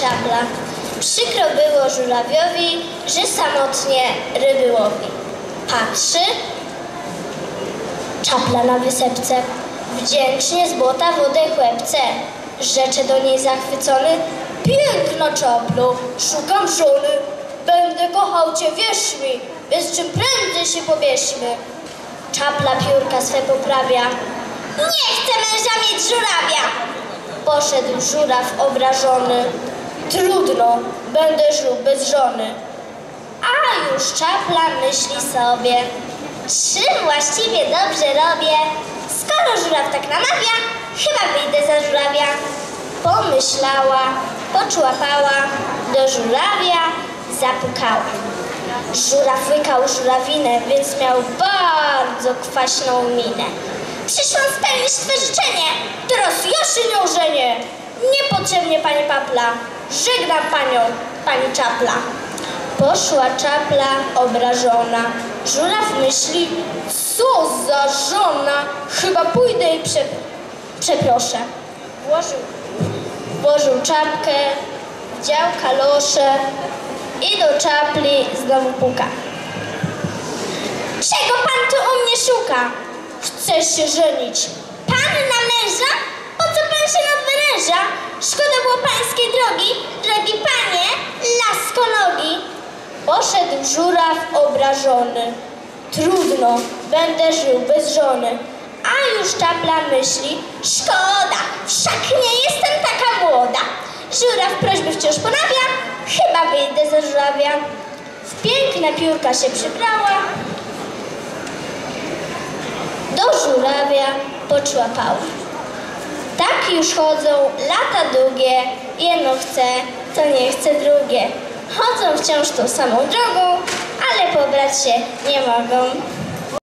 czapla. Przykro było żurawiowi, że samotnie ryby łowi. Patrzy, czapla na wysepce, wdzięcznie z błota wodę chłepce. Rzecze do niej zachwycony, piękna czaplo, szukam żony, będę kochał cię, wierz mi, więc czym prędzej się pobierzmy. Czapla piórka swe poprawia, nie chcę męża mieć żurawia. Poszedł żuraw obrażony, trudno, będę żył bez żony. A już czapla myśli sobie, czy właściwie dobrze robię? Skoro żuraw tak namawia, chyba wyjdę za żurawia. Pomyślała, poczłapała, do żurawia zapukała. Żuraw łykał żurawinę, więc miał bardzo kwaśną minę. Przyszłam spełnić Twe życzenie, teraz ja się ożenię. Niepotrzebnie Pani Papla, żegnam Panią, Pani Czapla. Poszła czapla obrażona. Żuraw myśli, co za żona, chyba pójdę i prze, przeproszę. Włożył, włożył czapkę, wdział kalosze i do czapli znowu puka. Czego pan tu u mnie szuka? Chcesz się żenić. Pan na męża? Się nadwyręża? Szkoda było pańskiej drogi, drogi panie, lasko nogi. Poszedł żuraw obrażony. Trudno, będę żył bez żony. A już czapla myśli, szkoda, wszak nie jestem taka młoda. Żuraw prośby wciąż ponawia, chyba wyjdę za żurawia. W piękne piórka się przybrała, do żurawia poczłapała. Już chodzą lata długie, jedno chce, to nie chce drugie. Chodzą wciąż tą samą drogą, ale pobrać się nie mogą.